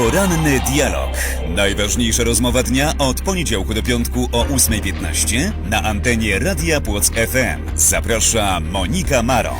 Poranny dialog. Najważniejsza rozmowa dnia od poniedziałku do piątku o 8.15 na antenie Radia Płock FM. Zaprasza Monika Maron.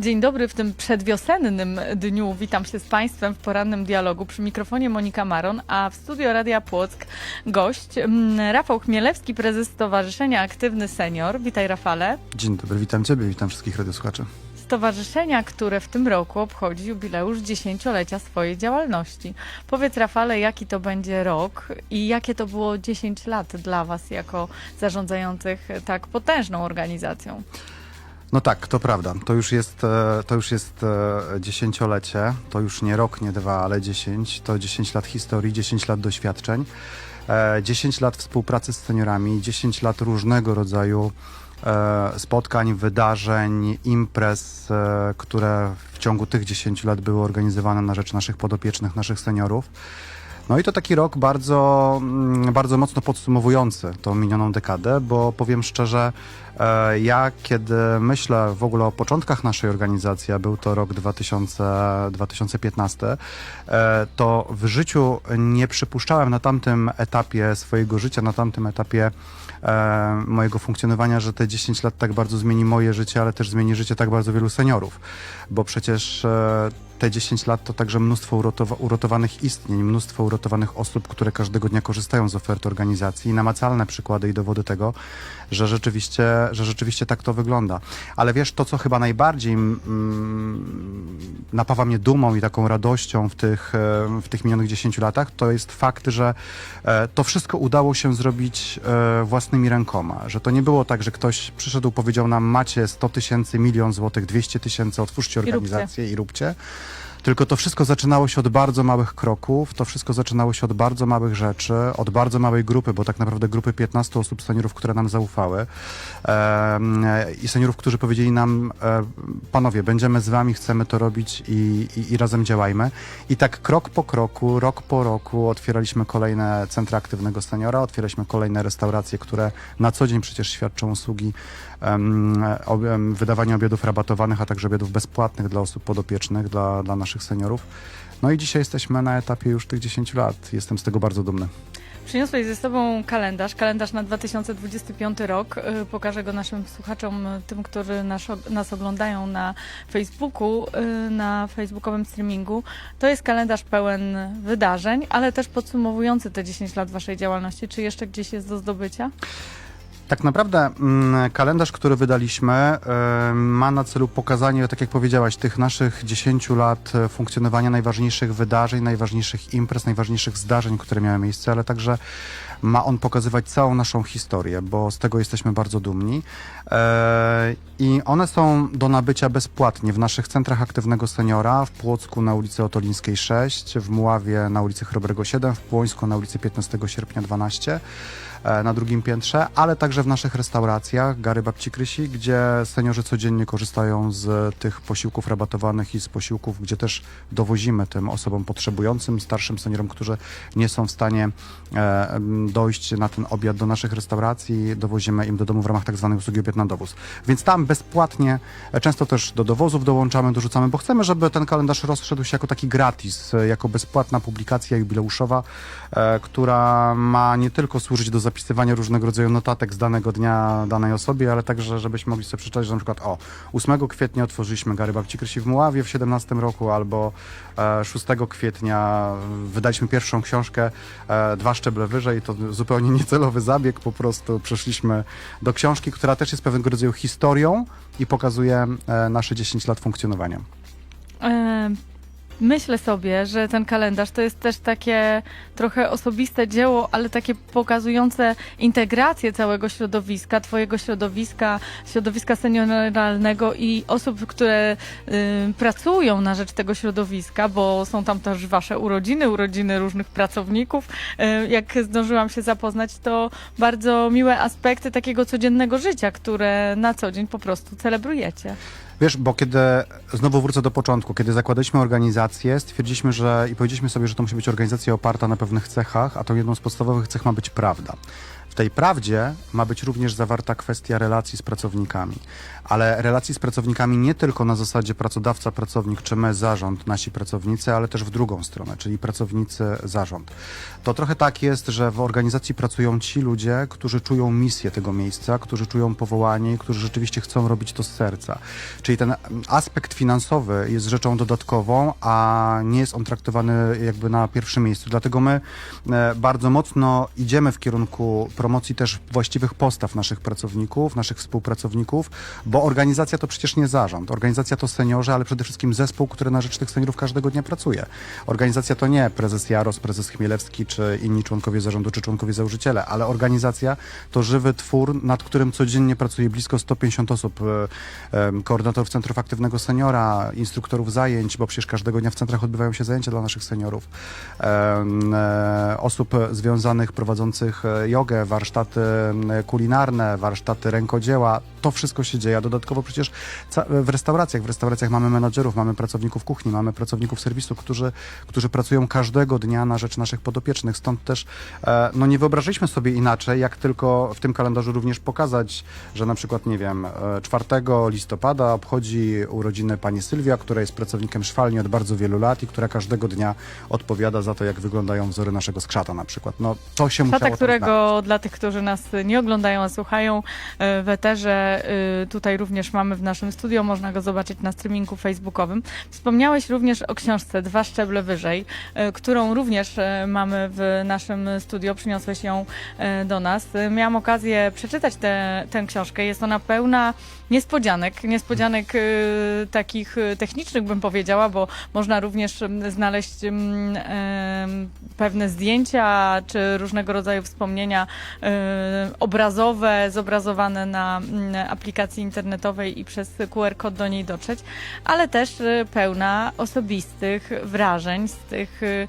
Dzień dobry w tym przedwiosennym dniu. Witam się z Państwem w porannym dialogu. Przy mikrofonie Monika Maron, a w studio Radia Płock gość mm, Rafał Chmielewski, prezes Stowarzyszenia Aktywny Senior. Witaj Rafale. Dzień dobry, witam Ciebie, witam wszystkich radiosłuchaczy. Stowarzyszenia, które w tym roku obchodzi jubileusz dziesięciolecia swojej działalności. Powiedz Rafale, jaki to będzie rok i jakie to było 10 lat dla Was jako zarządzających tak potężną organizacją? No tak, to prawda. To już jest, e, to już jest e, dziesięciolecie. To już nie rok, nie dwa, ale dziesięć. To 10 lat historii, 10 lat doświadczeń, e, 10 lat współpracy z seniorami, 10 lat różnego rodzaju spotkań, wydarzeń, imprez, e, które w ciągu tych 10 lat były organizowane na rzecz naszych podopiecznych, naszych seniorów. No i to taki rok bardzo, mm, bardzo mocno podsumowujący tą minioną dekadę, bo powiem szczerze, e, ja kiedy myślę w ogóle o początkach naszej organizacji, a był to rok 2000, 2015, e, to w życiu nie przypuszczałem na tamtym etapie swojego życia, na tamtym etapie e, mojego funkcjonowania, że te 10 lat tak bardzo zmieni moje życie, ale też zmieni życie tak bardzo wielu seniorów, bo przecież e, te 10 lat to także mnóstwo urotowa- uratowanych istnień, mnóstwo uratowanych osób, które każdego dnia korzystają z oferty organizacji i namacalne przykłady i dowody tego, że rzeczywiście, że rzeczywiście tak to wygląda. Ale wiesz, to co chyba najbardziej mm, napawa mnie dumą i taką radością w tych, e, w tych minionych 10 latach, to jest fakt, że e, to wszystko udało się zrobić e, własnymi rękoma. Że to nie było tak, że ktoś przyszedł, powiedział nam macie 100 tysięcy, milion złotych, 200 tysięcy, otwórzcie róbcie. organizację i róbcie. Tylko to wszystko zaczynało się od bardzo małych kroków, to wszystko zaczynało się od bardzo małych rzeczy, od bardzo małej grupy, bo tak naprawdę grupy 15 osób seniorów, które nam zaufały e, i seniorów, którzy powiedzieli nam, e, panowie, będziemy z wami, chcemy to robić i, i, i razem działajmy. I tak krok po kroku, rok po roku otwieraliśmy kolejne centra aktywnego seniora, otwieraliśmy kolejne restauracje, które na co dzień przecież świadczą usługi wydawania obiadów rabatowanych, a także obiadów bezpłatnych dla osób podopiecznych, dla, dla naszych seniorów. No i dzisiaj jesteśmy na etapie już tych 10 lat. Jestem z tego bardzo dumny. Przyniosłeś ze sobą kalendarz, kalendarz na 2025 rok. Y, Pokażę go naszym słuchaczom, y, tym, którzy nas, nas oglądają na Facebooku, y, na facebookowym streamingu. To jest kalendarz pełen wydarzeń, ale też podsumowujący te 10 lat waszej działalności. Czy jeszcze gdzieś jest do zdobycia? Tak naprawdę mm, kalendarz, który wydaliśmy, e, ma na celu pokazanie, tak jak powiedziałaś, tych naszych 10 lat e, funkcjonowania najważniejszych wydarzeń, najważniejszych imprez, najważniejszych zdarzeń, które miały miejsce, ale także ma on pokazywać całą naszą historię, bo z tego jesteśmy bardzo dumni. I one są do nabycia bezpłatnie w naszych centrach aktywnego seniora, w Płocku na ulicy Otolińskiej 6, w Muławie na ulicy Chrobrego 7, w Płońsku na ulicy 15 sierpnia 12 e, na drugim piętrze, ale także w naszych restauracjach Gary Babci Krysi, gdzie seniorzy codziennie korzystają z tych posiłków rabatowanych i z posiłków, gdzie też dowozimy tym osobom potrzebującym, starszym seniorom, którzy nie są w stanie e, dojść na ten obiad do naszych restauracji, dowozimy im do domu w ramach tak zwanej usługi obiad na dowóz. Więc tam bezpłatnie, e, często też do dowozów dołączamy, dorzucamy, bo chcemy, żeby ten kalendarz rozszedł się jako taki gratis, e, jako bezpłatna publikacja jubileuszowa, e, która ma nie tylko służyć do zapisywania różnego rodzaju notatek z danego dnia danej osobie, ale także, żebyśmy mogli sobie przeczytać, że na przykład o, 8 kwietnia otworzyliśmy Gary Babci Krysi w Muławie w 17 roku, albo e, 6 kwietnia wydaliśmy pierwszą książkę e, dwa szczeble wyżej, to zupełnie niecelowy zabieg, po prostu przeszliśmy do książki, która też jest pewnego rodzaju historią i pokazuje e, nasze 10 lat funkcjonowania. Myślę sobie, że ten kalendarz to jest też takie trochę osobiste dzieło, ale takie pokazujące integrację całego środowiska, twojego środowiska, środowiska senioralnego i osób, które y, pracują na rzecz tego środowiska, bo są tam też wasze urodziny, urodziny różnych pracowników. Y, jak zdążyłam się zapoznać, to bardzo miłe aspekty takiego codziennego życia, które na co dzień po prostu celebrujecie. Wiesz, bo kiedy, znowu wrócę do początku, kiedy zakładaliśmy organizację, stwierdziliśmy, że i powiedzieliśmy sobie, że to musi być organizacja oparta na pewnych cechach, a tą jedną z podstawowych cech ma być prawda. Tej prawdzie ma być również zawarta kwestia relacji z pracownikami, ale relacji z pracownikami nie tylko na zasadzie pracodawca, pracownik czy my, zarząd, nasi pracownicy, ale też w drugą stronę, czyli pracownicy, zarząd. To trochę tak jest, że w organizacji pracują ci ludzie, którzy czują misję tego miejsca, którzy czują powołanie i którzy rzeczywiście chcą robić to z serca. Czyli ten aspekt finansowy jest rzeczą dodatkową, a nie jest on traktowany jakby na pierwszym miejscu. Dlatego my e, bardzo mocno idziemy w kierunku promocji też właściwych postaw naszych pracowników, naszych współpracowników, bo organizacja to przecież nie zarząd. Organizacja to seniorzy, ale przede wszystkim zespół, który na rzecz tych seniorów każdego dnia pracuje. Organizacja to nie prezes Jaros, prezes Chmielewski, czy inni członkowie zarządu, czy członkowie założyciele, ale organizacja to żywy twór, nad którym codziennie pracuje blisko 150 osób. e, Koordynatorów Centrów Aktywnego Seniora, instruktorów zajęć, bo przecież każdego dnia w centrach odbywają się zajęcia dla naszych seniorów. E, Osób związanych, prowadzących e, jogę, warsztaty m, kulinarne, warsztaty rękodzieła. To wszystko się dzieje. A dodatkowo przecież w restauracjach, w restauracjach mamy menadżerów, mamy pracowników kuchni, mamy pracowników serwisu, którzy, którzy pracują każdego dnia na rzecz naszych podopiecznych. Stąd też e, no nie wyobrażaliśmy sobie inaczej, jak tylko w tym kalendarzu również pokazać, że na przykład, nie wiem, e, 4 listopada obchodzi urodziny pani Sylwia, która jest pracownikiem szwalni od bardzo wielu lat i która każdego dnia odpowiada za to, jak wyglądają wzory naszego skrzata na przykład. No to się musiało Szata, tam którego dla tych, którzy nas nie oglądają, a słuchają e, w eterze, e, tutaj również mamy w naszym studio, można go zobaczyć na streamingu facebookowym. Wspomniałeś również o książce Dwa szczeble wyżej, e, którą również mamy w naszym studio, przyniosłeś ją do nas. Miałam okazję przeczytać tę tę książkę, jest ona pełna niespodzianek, niespodzianek takich technicznych bym powiedziała, bo można również znaleźć pewne zdjęcia czy różnego rodzaju wspomnienia obrazowe, zobrazowane na mm, aplikacji internetowej i przez QR kod do niej dotrzeć, ale też e, pełna osobistych wrażeń z tych e,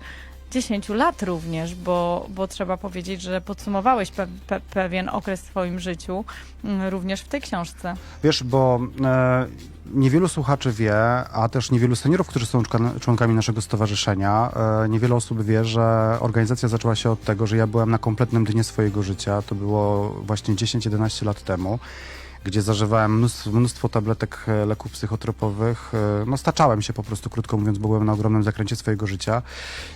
10 lat również, bo, bo trzeba powiedzieć, że podsumowałeś pe, pe, pewien okres w swoim życiu mm, również w tej książce. Wiesz, bo e, niewielu słuchaczy wie, a też niewielu seniorów, którzy są członka- członkami naszego stowarzyszenia, e, niewiele osób wie, że organizacja zaczęła się od tego, że ja byłem na kompletnym dnie swojego życia. To było właśnie 10-11 lat temu gdzie zażywałem mnóstwo, mnóstwo tabletek e, leków psychotropowych. E, No staczałem się po prostu, krótko mówiąc, bo byłem na ogromnym zakręcie swojego życia.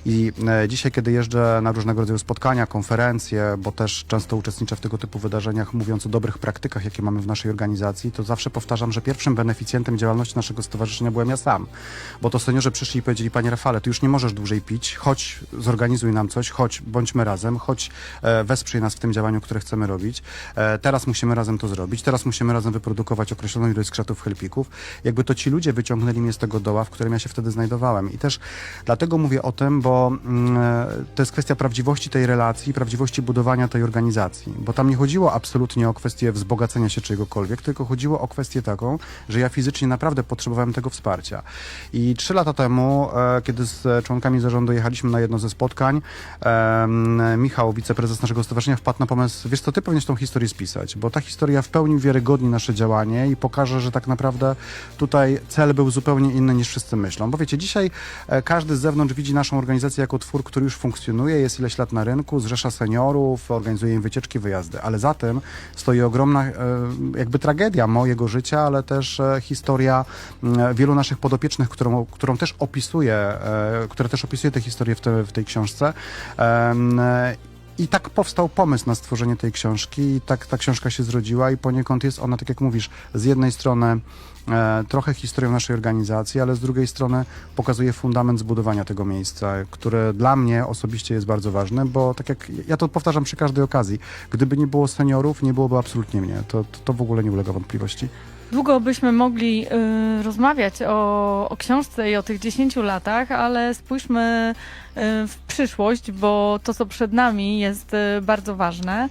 I e, dzisiaj, kiedy jeżdżę na różnego rodzaju spotkania, konferencje, bo też często uczestniczę w tego typu wydarzeniach, mówiąc o dobrych praktykach, jakie mamy w naszej organizacji, to zawsze powtarzam, że pierwszym beneficjentem działalności naszego stowarzyszenia byłem ja sam. Bo to seniorzy przyszli i powiedzieli, panie Rafale, ty już nie możesz dłużej pić, chodź, zorganizuj nam coś, chodź, bądźmy razem, chodź, wesprzyj nas w tym działaniu, które chcemy robić. Teraz musimy razem to zrobić, teraz musimy razem wyprodukować określoną ilość skrzatów helpików. Jakby to ci ludzie wyciągnęli mnie z tego doła, w którym ja się wtedy znajdowałem. I też dlatego mówię o tym, bo mm, to jest kwestia prawdziwości tej relacji, prawdziwości budowania tej organizacji. Bo tam nie chodziło absolutnie o kwestię wzbogacenia się czegokolwiek, tylko chodziło o kwestię taką, że ja fizycznie naprawdę potrzebowałem tego wsparcia. I trzy lata temu, e, kiedy z członkami zarządu jechaliśmy na jedno ze spotkań, Michał, wiceprezes naszego stowarzyszenia, wpadł na pomysł, wiesz co, ty powinieneś tą historię spisać, bo ta historia w pełni uwiarygodni nasze działanie i pokaże, że tak naprawdę tutaj cel był zupełnie inny niż wszyscy myślą. Bo wiecie, dzisiaj e, każdy z zewnątrz widzi naszą organizację jako twór, który już funkcjonuje, jest ileś lat na rynku, zrzesza seniorów, organizuje im wycieczki, wyjazdy, ale za tym stoi ogromna e, jakby tragedia mojego życia, ale też e, historia wielu naszych podopiecznych, którą, którą też opisuje, które też opisuje tę historię w, te, w tej książce. I tak powstał pomysł na stworzenie tej książki, i tak ta książka się zrodziła, i poniekąd jest ona, tak jak mówisz, z jednej strony e, trochę historią naszej organizacji, ale z drugiej strony pokazuje fundament zbudowania tego miejsca, który dla mnie osobiście jest bardzo ważny, bo tak jak ja to powtarzam przy każdej okazji, gdyby nie było seniorów, nie byłoby absolutnie mnie. To, to, to w ogóle nie ulega wątpliwości. Długo byśmy mogli y, rozmawiać o, o książce i o tych 10 latach, ale spójrzmy y, w przyszłość, bo to, co przed nami, jest y, bardzo ważne.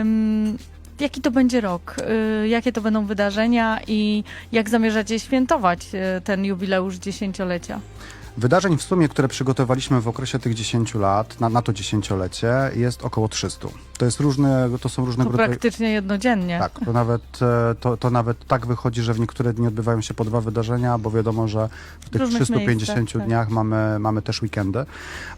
Ym, jaki to będzie rok? Y, jakie to będą wydarzenia i jak zamierzacie świętować y, ten jubileusz dziesięciolecia? Wydarzeń w sumie, które przygotowaliśmy w okresie tych 10 lat, na, na to dziesięciolecie, jest około 300. To, jest różne, to są różne To grupy. praktycznie jednodziennie. Tak, to nawet, e, to, to nawet tak wychodzi, że w niektóre dni odbywają się po dwa wydarzenia, bo wiadomo, że w tych różnych 350 miejscach, tak. dniach mamy, mamy też weekendy.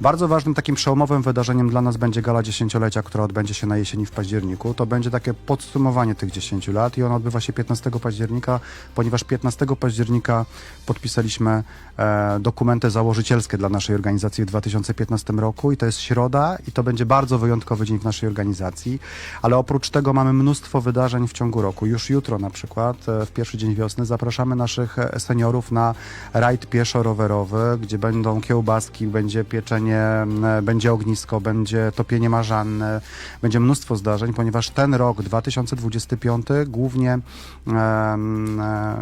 Bardzo ważnym takim przełomowym wydarzeniem dla nas będzie gala dziesięciolecia, która odbędzie się na jesieni w październiku. To będzie takie podsumowanie tych 10 lat i ona odbywa się 15 października, ponieważ 15 października podpisaliśmy e, dokumenty założycielskie dla naszej organizacji w 2015 roku i to jest środa i to będzie bardzo wyjątkowy dzień w naszej organizacji, ale oprócz tego mamy mnóstwo wydarzeń w ciągu roku. Już jutro na przykład, e, w pierwszy dzień wiosny, zapraszamy naszych e, seniorów na rajd pieszo-rowerowy, gdzie będą kiełbaski, będzie pieczenie, będzie ognisko, będzie topienie marzanne, będzie mnóstwo zdarzeń, ponieważ ten rok 2025 głównie em, e,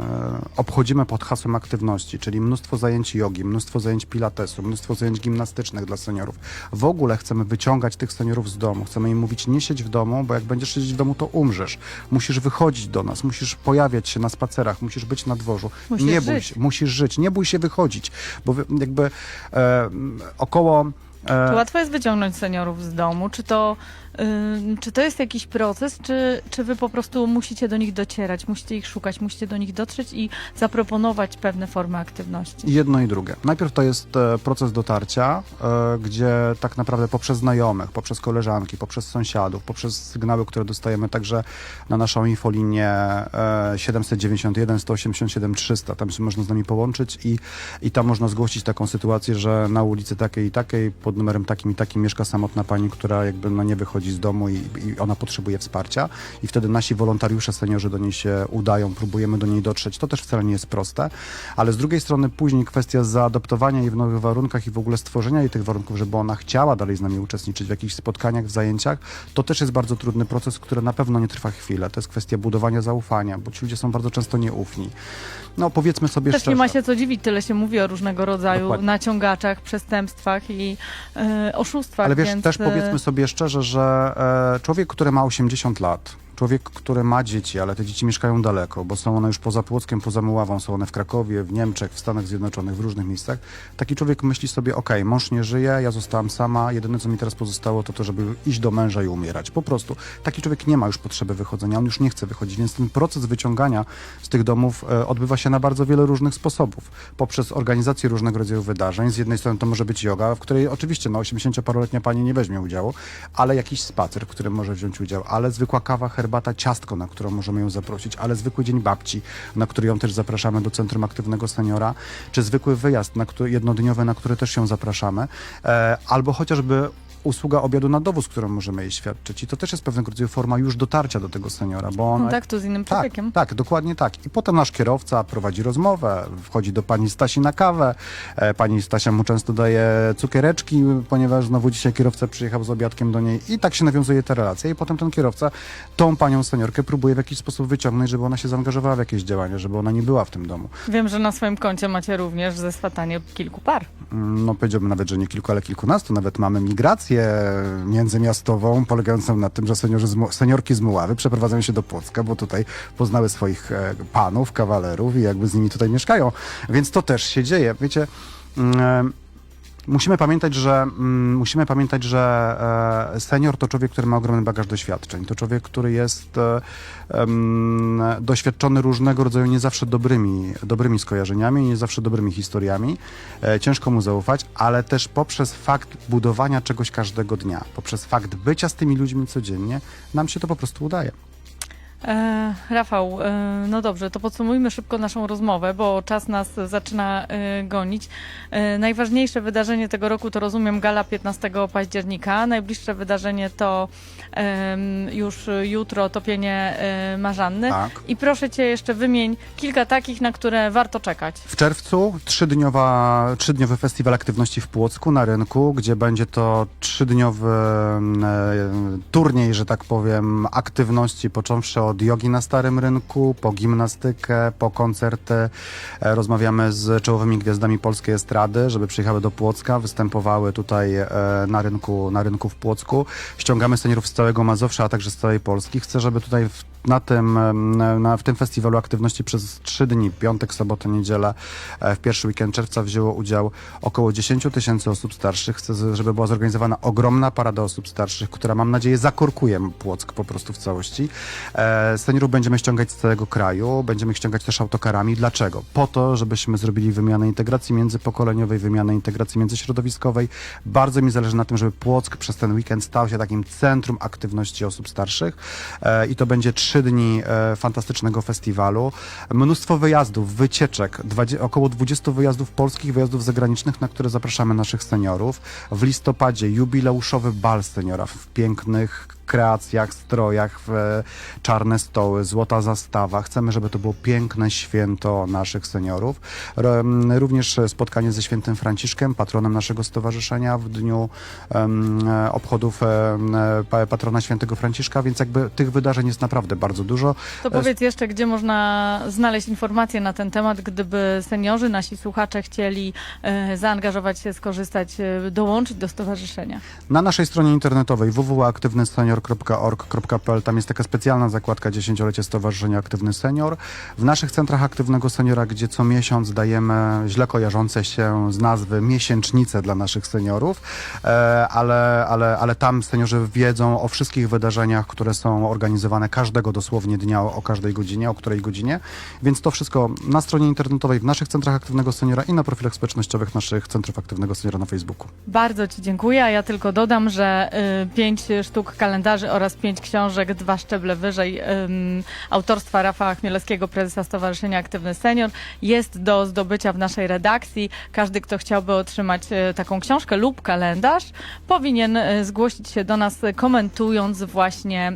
obchodzimy pod hasłem aktywności, czyli mnóstwo zajęć jogi, mnóstwo zajęć pilatesu, mnóstwo zajęć gimnastycznych dla seniorów. W ogóle chcemy wyciągać tych seniorów z domu, chcemy im mówić nie siedź w domu, bo jak będziesz siedzieć w domu, to umrzesz. Musisz wychodzić do nas, musisz pojawiać się na spacerach, musisz być na dworzu. Musisz nie bój żyć. się, musisz żyć, nie bój się wychodzić, bo jakby e, około... e, Czy łatwo jest wyciągnąć seniorów z domu? Czy to, czy to jest jakiś proces, czy, czy wy po prostu musicie do nich docierać, musicie ich szukać, musicie do nich dotrzeć i zaproponować pewne formy aktywności? Jedno i drugie. Najpierw to jest e, proces dotarcia, e, gdzie tak naprawdę poprzez znajomych, poprzez koleżanki, poprzez sąsiadów, poprzez sygnały, które dostajemy także na naszą infolinię e, 791 187 300. Tam się można z nami połączyć i, i tam można zgłosić taką sytuację, że na ulicy takiej i takiej, pod numerem takim i takim mieszka samotna pani, która jakby no, nie wychodzi z domu i, i ona potrzebuje wsparcia. I wtedy nasi wolontariusze, seniorzy do niej się udają, próbujemy do niej dotrzeć. To też wcale nie jest proste, ale z drugiej strony później kwestia zaadoptowania jej w nowych warunkach i w ogóle stworzenia jej tych warunków, żeby ona chciała dalej z nami uczestniczyć w jakichś spotkaniach, w zajęciach, to też jest bardzo trudny proces, który na pewno nie trwa chwilę. To jest kwestia budowania zaufania, bo ci ludzie są bardzo często nieufni. No powiedzmy sobie Też szczerze. nie ma się co dziwić, tyle się mówi o różnego rodzaju Dokładnie. naciągaczach, przestępstwach i e, oszustwach. Ale wiesz, więc, też e, powiedzmy sobie szczerze, że e, człowiek, który ma 80 lat, człowiek, który ma dzieci, ale te dzieci mieszkają daleko, bo są one już poza Płockiem, poza Muławą, są one w Krakowie, w Niemczech, w Stanach Zjednoczonych, w różnych miejscach, taki człowiek myśli sobie, okej, mąż nie żyje, ja zostałam sama, jedyne co mi teraz pozostało to to, żeby iść do męża i umierać. Po prostu. Taki człowiek nie ma już potrzeby wychodzenia, on już nie chce wychodzić, więc ten proces wyciągania z tych domów e, odbywa się na bardzo wiele różnych sposobów. Poprzez organizację różnego rodzaju wydarzeń. Z jednej strony to może być yoga, w której oczywiście no, 80-paroletnia pani nie weźmie udziału, ale jakiś spacer, w którym może wziąć udział, ale zwykła kawa, herbata, ciastko, na którą możemy ją zaprosić, ale zwykły dzień babci, na który ją też zapraszamy do Centrum Aktywnego Seniora, czy zwykły wyjazd na który, jednodniowy, na który też ją zapraszamy, e, albo chociażby usługa obiadu na dowóz, którą możemy jej świadczyć. I to też jest pewnego rodzaju forma już dotarcia do tego seniora, bo on kontaktu z innym tak, człowiekiem. tak, dokładnie tak. I potem nasz kierowca prowadzi rozmowę, wchodzi do pani Stasi na kawę. E, pani Stasia mu często daje cukiereczki, ponieważ znowu dzisiaj kierowca przyjechał z obiadkiem do niej i tak się nawiązuje ta relacja. I potem ten kierowca tą panią seniorkę próbuje w jakiś sposób wyciągnąć, żeby ona się zaangażowała w jakieś działania, żeby ona nie była w tym domu. Wiem, że na swoim koncie macie również zeswatanie kilku par. Mm, No powiedziałbym nawet, że nie kilku, ale kilkunastu. Nawet mamy migrację międzymiastową, polegającą na tym, że seniorzy z, seniorki z Muławy przeprowadzają się do Płocka, bo tutaj poznały swoich e, panów, kawalerów i jakby z nimi tutaj mieszkają. Więc to też się dzieje. Wiecie... Musimy pamiętać, że mm, musimy pamiętać, że e, senior to człowiek, który ma ogromny bagaż doświadczeń. To człowiek, który jest e, doświadczony różnego rodzaju nie zawsze dobrymi, dobrymi skojarzeniami, nie zawsze dobrymi historiami. E, ciężko mu zaufać, ale też poprzez fakt budowania czegoś każdego dnia, poprzez fakt bycia z tymi ludźmi codziennie, nam się to po prostu udaje. E, Rafał, e, no dobrze, to podsumujmy szybko naszą rozmowę, bo czas nas zaczyna e, gonić. E, najważniejsze wydarzenie tego roku to rozumiem gala 15 października. Najbliższe wydarzenie to em, już jutro topienie e, marzanny. Tak. I proszę cię jeszcze wymień kilka takich, na które warto czekać. W czerwcu trzydniowa, trzydniowy festiwal aktywności w Płocku na rynku, gdzie będzie to trzydniowy e, turniej, że tak powiem, aktywności, począwszy od jogi na Starym Rynku, po gimnastykę, po koncerty. E, Rozmawiamy z czołowymi gwiazdami polskiej estrady, żeby przyjechały do Płocka, występowały tutaj e, na rynku, na rynku w Płocku. Ściągamy seniorów z całego Mazowsza, a także z całej Polski. Chcę, żeby tutaj w na tym, na, w tym festiwalu aktywności przez trzy dni, piątek, sobotę, niedzielę, e, w pierwszy weekend czerwca wzięło udział około 10 tysięcy osób starszych. Chcę, żeby była zorganizowana ogromna parada osób starszych, która mam nadzieję zakorkuje Płock po prostu w całości. E, seniorów będziemy ściągać z całego kraju, będziemy ich ściągać też autokarami. Dlaczego? Po to, żebyśmy zrobili wymianę integracji międzypokoleniowej, wymianę integracji międzyśrodowiskowej. Bardzo mi zależy na tym, żeby Płock przez ten weekend stał się takim centrum aktywności osób starszych e, i to będzie trzy dni e, fantastycznego festiwalu. Mnóstwo wyjazdów, wycieczek, około 20 wyjazdów polskich, wyjazdów zagranicznych, na które zapraszamy naszych seniorów. W listopadzie jubileuszowy bal seniora w pięknych kreacjach, strojach, w e, czarne stoły, złota zastawa. Chcemy, żeby to było piękne święto naszych seniorów. Również spotkanie ze świętym Franciszkiem, patronem naszego stowarzyszenia w dniu e, obchodów e, pa- patrona świętego Franciszka, więc jakby tych wydarzeń jest naprawdę bardzo dużo. To powiedz jeszcze, gdzie można znaleźć informacje na ten temat, gdyby seniorzy, nasi słuchacze chcieli zaangażować się, skorzystać, dołączyć do stowarzyszenia. Na naszej stronie internetowej www.aktywnysenior.org.pl tam jest taka specjalna zakładka dziesięciolecie Stowarzyszenia Aktywny Senior. W naszych centrach Aktywnego Seniora, gdzie co miesiąc dajemy źle kojarzące się z nazwy miesięcznice dla naszych seniorów, e, ale, ale, ale tam seniorzy wiedzą o wszystkich wydarzeniach, które są organizowane każdego dosłownie dnia o, każdej godzinie, o której godzinie. Więc to wszystko na stronie internetowej, w naszych centrach Aktywnego Seniora i na profilach społecznościowych naszych centrów Aktywnego Seniora na Facebooku. Bardzo Ci dziękuję, a ja tylko dodam, że y, pięć sztuk oraz pięć książek, dwa szczeble wyżej ym, autorstwa Rafała Chmielewskiego, prezesa Stowarzyszenia Aktywny Senior, jest do zdobycia w naszej redakcji. Każdy, kto chciałby otrzymać y, taką książkę lub kalendarz, powinien y, zgłosić się do nas, komentując właśnie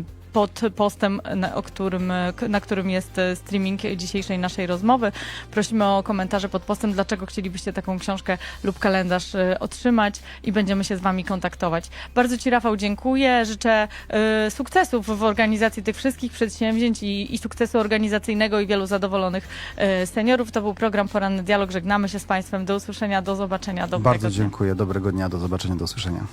y, pod postem, na, którym, na którym jest e, streaming dzisiejszej naszej rozmowy. Prosimy o komentarze pod postem, dlaczego chcielibyście taką książkę lub kalendarz e, otrzymać i będziemy się z Wami kontaktować. Bardzo Ci, Rafał, dziękuję. Życzę e, sukcesów w organizacji tych wszystkich przedsięwzięć i, i sukcesu organizacyjnego i wielu zadowolonych seniorów. To był program Poranny Dialog. Żegnamy się z Państwem. Do usłyszenia, do zobaczenia. Dobrego Bardzo dnia. dziękuję, dobrego dnia, do zobaczenia, do usłyszenia.